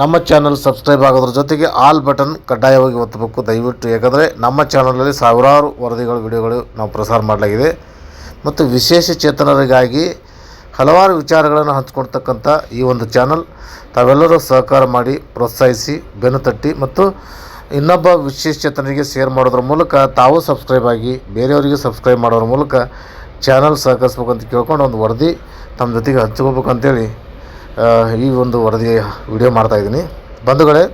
ನಮ್ಮ channel subscribe ಆಗೋದ್ರ ಜೊತೆಗೆ all button ಕಡ್ಡಾಯವಾಗಿ ಒತ್ತಬೇಕು. ದಯವಿಟ್ಟು ಯಾಕಂದರೆ ನಮ್ಮ ಚಾನಲಲ್ಲಿ ಸಾವಿರಾರು ವರದಿಗಳು, ವಿಡಿಯೋಗಳು ನಾವು ಪ್ರಸಾರ ಮಾಡಲಾಗಿದೆ. ಮತ್ತು ವಿಶೇಷ ಚೇತನರಿಗಾಗಿ ಹಲವಾರು ವಿಚಾರಗಳನ್ನು ಹಂಚ್ಕೊಡ್ತಕ್ಕಂಥ ಈ ಒಂದು ಚಾನಲ್ ತಾವೆಲ್ಲರೂ ಸಹಕಾರ ಮಾಡಿ, ಪ್ರೋತ್ಸಾಹಿಸಿ, ಬೆನ್ನು ತಟ್ಟಿ ಮತ್ತು ಇನ್ನೊಬ್ಬ ವಿಶೇಷ ಚೇತನರಿಗೆ ಶೇರ್ ಮಾಡೋದ್ರ ಮೂಲಕ ತಾವು ಸಬ್ಸ್ಕ್ರೈಬ್ ಆಗಿ ಬೇರೆಯವರಿಗೆ ಸಬ್ಸ್ಕ್ರೈಬ್ ಮಾಡೋದ್ರ ಮೂಲಕ ಚಾನಲ್ ಸಹಕರಿಸ್ಬೇಕು ಅಂತ ಕೇಳ್ಕೊಂಡು ಒಂದು ವರದಿ ತಮ್ಮ ಜೊತೆಗೆ ಹಂಚ್ಕೋಬೇಕು ಅಂತೇಳಿ ಈ ಒಂದು ವರದಿ ವಿಡಿಯೋ ಮಾಡ್ತಾ ಇದ್ದೀನಿ. ಬಂಧುಗಳೇ,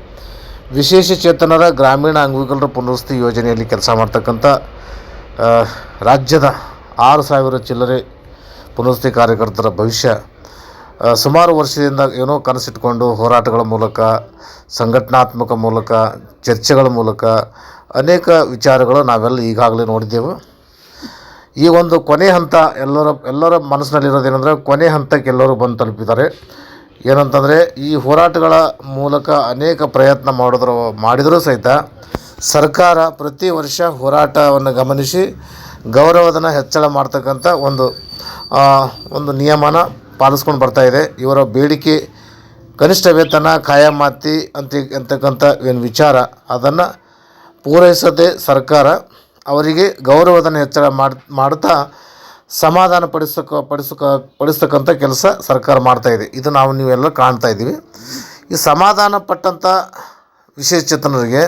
ವಿಶೇಷ ಚೇತನರ ಗ್ರಾಮೀಣ ಅಂಗವಿಕಲರ ಪುನರ್ವಸತಿ ಯೋಜನೆಯಲ್ಲಿ ಕೆಲಸ ಮಾಡ್ತಕ್ಕಂಥ ರಾಜ್ಯದ ಆರು ಸಾವಿರ ಚಿಲ್ಲರೆ ಪುನರ್ವಸತಿ ಕಾರ್ಯಕರ್ತರ ಭವಿಷ್ಯ ಸುಮಾರು ವರ್ಷದಿಂದ ಏನೋ ಕನಸಿಟ್ಕೊಂಡು ಹೋರಾಟಗಳ ಮೂಲಕ, ಸಂಘಟನಾತ್ಮಕ ಮೂಲಕ, ಚರ್ಚೆಗಳ ಮೂಲಕ ಅನೇಕ ವಿಚಾರಗಳು ನಾವೆಲ್ಲ ಈಗಾಗಲೇ ನೋಡಿದ್ದೆವು. ಈ ಒಂದು ಕೊನೆ ಹಂತ ಎಲ್ಲರ ಎಲ್ಲರ ಮನಸ್ಸಿನಲ್ಲಿರೋದೇನೆಂದರೆ ಕೊನೆ ಹಂತಕ್ಕೆ ಎಲ್ಲರೂ ಬಂದು ತಲುಪಿದ್ದಾರೆ. ಏನಂತಂದರೆ ಈ ಹೋರಾಟಗಳ ಮೂಲಕ ಅನೇಕ ಪ್ರಯತ್ನ ಮಾಡಿದ್ರು, ಮಾಡಿದರೂ ಸಹಿತ ಸರ್ಕಾರ ಪ್ರತಿ ವರ್ಷ ಹೋರಾಟವನ್ನು ಗಮನಿಸಿ ಗೌರವಧನ ಹೆಚ್ಚಳ ಮಾಡ್ತಕ್ಕಂಥ ಒಂದು ಒಂದು ನಿಯಮನ ಪಾಲಿಸ್ಕೊಂಡು ಬರ್ತಾ ಇದೆ. ಇವರ ಬೇಡಿಕೆ ಕನಿಷ್ಠ ವೇತನ ಖಾಯಮಾತಿ ಅಂತ ಅಂತಕ್ಕಂಥ ಏನು ವಿಚಾರ, ಅದನ್ನು ಪೂರೈಸದೆ ಸರ್ಕಾರ ಅವರಿಗೆ ಗೌರವಧನ ಹೆಚ್ಚಳ ಮಾಡ್ ಮಾಡ್ತಾ ಸಮಾಧಾನ ಪಡಿಸಕ ಪಡಿಸಕ ಪಡಿಸ್ತಕ್ಕಂಥ ಕೆಲಸ ಸರ್ಕಾರ ಮಾಡ್ತಾಯಿದೆ ಇದೆ. ನಾವು ನೀವೆಲ್ಲ ಕಾಣ್ತಾ ಇದ್ದೀವಿ. ಈ ಸಮಾಧಾನ ಪಟ್ಟಂಥ ವಿಶೇಷಚೇತನರಿಗೆ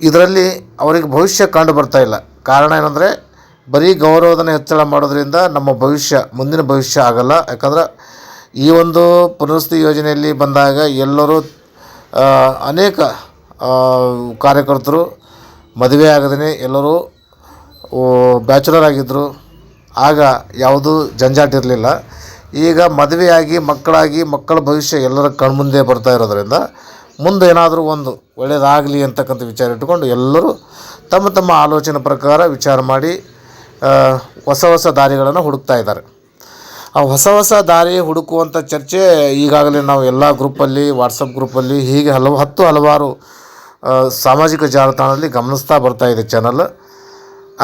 ಇದರಲ್ಲಿ ಅವರಿಗೆ ಭವಿಷ್ಯ ಕಂಡು ಇಲ್ಲ. ಕಾರಣ ಏನಂದರೆ, ಬರೀ ಗೌರವಧನ ಹೆಚ್ಚಳ ಮಾಡೋದರಿಂದ ನಮ್ಮ ಭವಿಷ್ಯ, ಮುಂದಿನ ಭವಿಷ್ಯ ಆಗಲ್ಲ. ಯಾಕಂದ್ರೆ, ಈ ಒಂದು ಪುನರ್ವಸತಿ ಯೋಜನೆಯಲ್ಲಿ ಬಂದಾಗ ಎಲ್ಲರೂ ಅನೇಕ ಕಾರ್ಯಕರ್ತರು ಮದುವೆ ಆಗದೇ ಎಲ್ಲರೂ ಬ್ಯಾಚುಲರ್ ಆಗಿದ್ದರು ಆಗ ಯಾವುದೂ ಜಂಜಾಟ ಇರಲಿಲ್ಲ. ಈಗ ಮದುವೆಯಾಗಿ, ಮಕ್ಕಳಾಗಿ, ಮಕ್ಕಳ ಭವಿಷ್ಯ ಎಲ್ಲರ ಕಣ್ಮುಂದೆ ಬರ್ತಾ ಇರೋದರಿಂದ ಮುಂದೆ ಏನಾದರೂ ಒಂದು ಒಳ್ಳೆಯದಾಗಲಿ ಅಂತಕ್ಕಂಥ ವಿಚಾರ ಇಟ್ಟುಕೊಂಡು ಎಲ್ಲರೂ ತಮ್ಮ ತಮ್ಮ ಆಲೋಚನೆ ಪ್ರಕಾರ ವಿಚಾರ ಮಾಡಿ ಹೊಸ ಹೊಸ ದಾರಿಗಳನ್ನು ಹುಡುಕ್ತಾ ಇದ್ದಾರೆ. ಆ ಹೊಸ ಹೊಸ ದಾರಿ ಹುಡುಕುವಂಥ ಚರ್ಚೆ ಈಗಾಗಲೇ ನಾವು ಎಲ್ಲ ಗ್ರೂಪಲ್ಲಿ, ವಾಟ್ಸಪ್ ಗ್ರೂಪಲ್ಲಿ, ಹೀಗೆ ಹಲವು ಹತ್ತು ಹಲವಾರು ಸಾಮಾಜಿಕ ಜಾಲತಾಣದಲ್ಲಿ ಗಮನಿಸ್ತಾ ಬರ್ತಾ ಇದೆ ಚಾನಲ್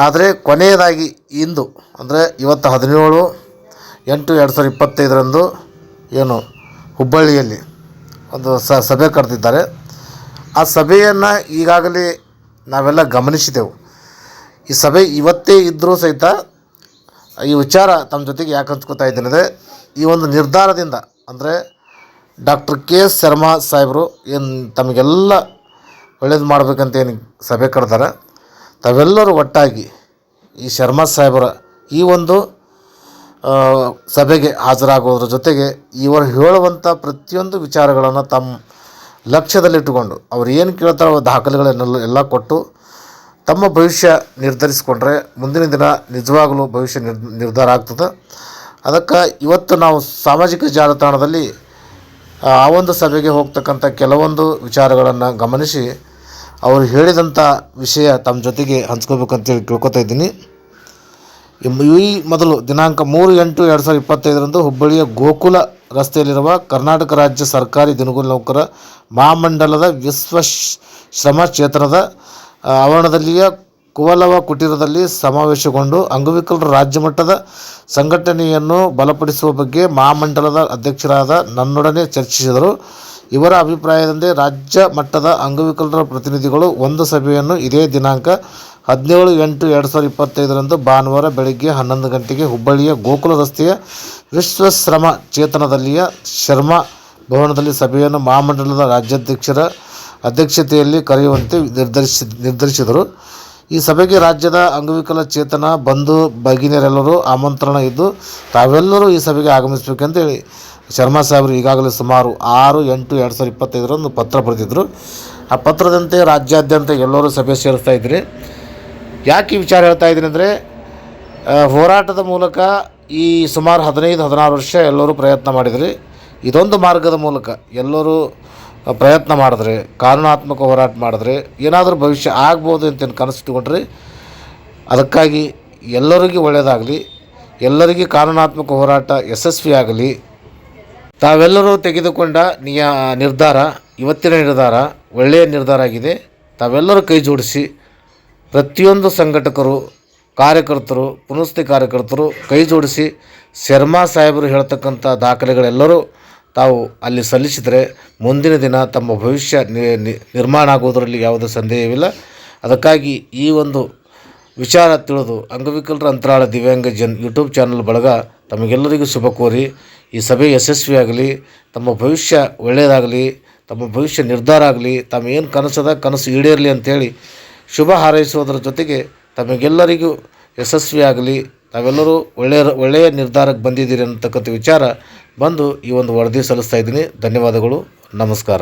ಆದರೆ ಕೊನೆಯದಾಗಿ ಇಂದು, ಅಂದರೆ ಇವತ್ತು ಹದಿನೇಳು, ಎಂಟು ಎರಡು ಸಾವಿರದ ಇಪ್ಪತ್ತೈದರಂದು ಏನು ಹುಬ್ಬಳ್ಳಿಯಲ್ಲಿ ಒಂದು ಸ, ಸಭೆ ಕರೆದಿದ್ದಾರೆ. ಆ ಸಭೆಯನ್ನು ಈಗಾಗಲೇ ನಾವೆಲ್ಲ ಗಮನಿಸಿದೆವು. ಈ ಸಭೆ ಇವತ್ತೇ ಇದ್ದರೂ ಸಹಿತ ಈ ವಿಚಾರ ತಮ್ಮ ಜೊತೆಗೆ ಯಾಕೆ ಹಂಚ್ಕೋತಾ ಇದ್ದೇನೆ ಈ ಒಂದು ನಿರ್ಧಾರದಿಂದ, ಅಂದರೆ ಡಾಕ್ಟರ್ ಕೆ ಎಸ್ ಶರ್ಮಾ ಸಾಹೇಬರು ಏನು ತಮಗೆಲ್ಲ ಒಳ್ಳೇದು ಮಾಡಬೇಕಂತ ಏನು ಸಭೆ ಕರೆದಾರೆ ತಾವೆಲ್ಲರೂ ಒಟ್ಟಾಗಿ ಈ ಶರ್ಮಾ ಸಾಹೇಬರ ಈ ಒಂದು ಸಭೆಗೆ ಹಾಜರಾಗೋದ್ರ ಜೊತೆಗೆ ಇವರು ಹೇಳುವಂಥ ಪ್ರತಿಯೊಂದು ವಿಚಾರಗಳನ್ನು ತಮ್ಮ ಲಕ್ಷ್ಯದಲ್ಲಿಟ್ಟುಕೊಂಡು ಅವ್ರು ಏನು ಕೇಳ್ತಾರೋ ದಾಖಲೆಗಳನ್ನೆಲ್ಲ ಎಲ್ಲ ಕೊಟ್ಟು ತಮ್ಮ ಭವಿಷ್ಯ ನಿರ್ಧರಿಸಿಕೊಂಡ್ರೆ ಮುಂದಿನ ದಿನ ನಿಜವಾಗಲೂ ಭವಿಷ್ಯ ನಿರ್ ನಿರ್ಧಾರ ಆಗ್ತದೆ. ಅದಕ್ಕೆ ಇವತ್ತು ನಾವು ಸಾಮಾಜಿಕ ಜಾಲತಾಣದಲ್ಲಿ ಆ ಒಂದು ಸಭೆಗೆ ಹೋಗ್ತಕ್ಕಂಥ ಕೆಲವೊಂದು ವಿಚಾರಗಳನ್ನು ಗಮನಿಸಿ ಅವರು ಹೇಳಿದಂಥ ವಿಷಯ ತಮ್ಮ ಜೊತೆಗೆ ಹಂಚ್ಕೋಬೇಕಂತೇಳಿ ಕೇಳ್ಕೊತಾ ಇದ್ದೀನಿ. ಈ- ಮೊದಲು ದಿನಾಂಕ ಮೂರು ಎಂಟು ಎರಡು ಸಾವಿರದ ಇಪ್ಪತ್ತೈದರಂದು ಹುಬ್ಬಳ್ಳಿಯ ಗೋಕುಲ ರಸ್ತೆಯಲ್ಲಿರುವ ಕರ್ನಾಟಕ ರಾಜ್ಯ ಸರ್ಕಾರಿ ದಿನಗೂಲಿ ನೌಕರ ಮಹಾಮಂಡಲದ ವಿಶ್ವ ಶ್ರಮ ಕ್ಷೇತ್ರದ ಆವರಣದಲ್ಲಿಯ ಕುವಲವ ಕುಟೀರದಲ್ಲಿ ಸಮಾವೇಶಗೊಂಡು ಅಂಗವಿಕಲರ ರಾಜ್ಯ ಮಟ್ಟದ ಸಂಘಟನೆಯನ್ನು ಬಲಪಡಿಸುವ ಬಗ್ಗೆ ಮಹಾಮಂಡಲದ ಅಧ್ಯಕ್ಷರಾದ ನನ್ನೊಡನೆ ಚರ್ಚಿಸಿದರು. ಇವರ ಅಭಿಪ್ರಾಯದಂತೆ ರಾಜ್ಯ ಮಟ್ಟದ ಅಂಗವಿಕಲರ ಪ್ರತಿನಿಧಿಗಳು ಒಂದು ಸಭೆಯನ್ನು ಇದೇ ದಿನಾಂಕ ಹದಿನೇಳು ಎಂಟು ಎರಡು ಸಾವಿರದ ಇಪ್ಪತ್ತೈದರಂದು ಭಾನುವಾರ ಬೆಳಗ್ಗೆ ಹನ್ನೊಂದು ಗಂಟೆಗೆ ಹುಬ್ಬಳ್ಳಿಯ ಗೋಕುಲ ರಸ್ತೆಯ ವಿಶ್ವಶ್ರಮ ಚೇತನದಲ್ಲಿಯ ಶರ್ಮಾ ಭವನದಲ್ಲಿ ಸಭೆಯನ್ನು ಮಹಾಮಂಡಲದ ರಾಜ್ಯಾಧ್ಯಕ್ಷರ ಅಧ್ಯಕ್ಷತೆಯಲ್ಲಿ ಕರೆಯುವಂತೆ ನಿರ್ಧರಿಸಿ ನಿರ್ಧರಿಸಿದರು. ಈ ಸಭೆಗೆ ರಾಜ್ಯದ ಅಂಗವಿಕಲ ಚೇತನ, ಬಂಧು ಭಗಿನಿಯರೆಲ್ಲರೂ ಆಮಂತ್ರಣ ಇದ್ದು, ತಾವೆಲ್ಲರೂ ಈ ಸಭೆಗೆ ಆಗಮಿಸಬೇಕಂತೇಳಿ ಶರ್ಮಾ ಸಾಹೇಬರು ಈಗಾಗಲೇ ಸುಮಾರು ಆರು, ಎಂಟು, ಎರಡು ಸಾವಿರದ ಇಪ್ಪತ್ತೈದರಂದು ಪತ್ರ ಬರೆದಿದ್ದರು ಆ ಪತ್ರದಂತೆ ರಾಜ್ಯಾದ್ಯಂತ ಎಲ್ಲರೂ ಸಭೆ ಸೇರಿಸ್ತಾ ಇದ್ರಿ. ಯಾಕೆ ಈ ವಿಚಾರ ಹೇಳ್ತಾ ಇದ್ದೀನಿ ಅಂದರೆ ಹೋರಾಟದ ಮೂಲಕ ಈ ಸುಮಾರು ಹದಿನೈದು, ಹದಿನಾರು ವರ್ಷ ಎಲ್ಲರೂ ಪ್ರಯತ್ನ ಮಾಡಿದ್ರಿ. ಇದೊಂದು ಮಾರ್ಗದ ಮೂಲಕ ಎಲ್ಲರೂ ಪ್ರಯತ್ನ ಮಾಡಿದ್ರೆ, ಕಾನೂನಾತ್ಮಕ ಹೋರಾಟ ಮಾಡಿದ್ರೆ. ಏನಾದರೂ ಭವಿಷ್ಯ ಆಗ್ಬೋದು ಅಂತ ಕನಸಿಟ್ಕೊಂಡ್ರಿ ಅದಕ್ಕಾಗಿ ಎಲ್ಲರಿಗೂ ಒಳ್ಳೆಯದಾಗಲಿ ಎಲ್ಲರಿಗೂ ಕಾನೂನಾತ್ಮಕ ಹೋರಾಟ ಯಶಸ್ವಿಯಾಗಲಿ. ತಾವೆಲ್ಲರೂ ತೆಗೆದುಕೊಂಡ ನಿಯ, ನಿರ್ಧಾರ, ಇವತ್ತಿನ ನಿರ್ಧಾರ ಒಳ್ಳೆಯ ನಿರ್ಧಾರ ಆಗಿದೆ. ತಾವೆಲ್ಲರೂ ಕೈ ಜೋಡಿಸಿ ಪ್ರತಿಯೊಂದು ಸಂಘಟಕರು, ಕಾರ್ಯಕರ್ತರು ಪುನಸ್ತಿ ಕಾರ್ಯಕರ್ತರು ಕೈ ಜೋಡಿಸಿ ಶರ್ಮಾ ಸಾಹೇಬರು ಹೇಳ್ತಕ್ಕಂಥ ದಾಖಲೆಗಳೆಲ್ಲರೂ ತಾವು ಅಲ್ಲಿ ಸಲ್ಲಿಸಿದರೆ ಮುಂದಿನ ದಿನ ತಮ್ಮ ಭವಿಷ್ಯ ನಿರ್ಮಾಣ ಆಗುವುದರಲ್ಲಿ ಯಾವುದೇ ಸಂದೇಹವಿಲ್ಲ. ಅದಕ್ಕಾಗಿ ಈ ಒಂದು ವಿಚಾರ ತಿಳಿದು ಅಂಗವಿಕಲರ ಅಂತರಾಳ ದಿವ್ಯಾಂಗ ಜನ್, ಯೂಟ್ಯೂಬ್ ಚಾನಲ್ ಬಳಗ ತಮಗೆಲ್ಲರಿಗೂ ಶುಭ ಕೋರಿ ಈ ಸಭೆ ಯಶಸ್ವಿಯಾಗಲಿ, ತಮ್ಮ ಭವಿಷ್ಯ ಒಳ್ಳೆಯದಾಗಲಿ, ತಮ್ಮ ಭವಿಷ್ಯ ನಿರ್ಧಾರ ಆಗಲಿ ತಮ್ಮ ಏನು ಕನಸದ ಕನಸು ಈಡೇರಲಿ ಅಂಥೇಳಿ ಶುಭ ಹಾರೈಸುವುದರ ಜೊತೆಗೆ ತಮಗೆಲ್ಲರಿಗೂ ಯಶಸ್ವಿಯಾಗಲಿ, ತಾವೆಲ್ಲರೂ ಒಳ್ಳೆಯ ಒಳ್ಳೆಯ ನಿರ್ಧಾರಕ್ಕೆ ಬಂದಿದ್ದೀರಿ ಅನ್ನತಕ್ಕಂಥ ವಿಚಾರ ಬಂದು ಈ ಒಂದು ವರದಿ ಸಲ್ಲಿಸ್ತಾ ಇದ್ದೀನಿ. ಧನ್ಯವಾದಗಳು. ನಮಸ್ಕಾರ.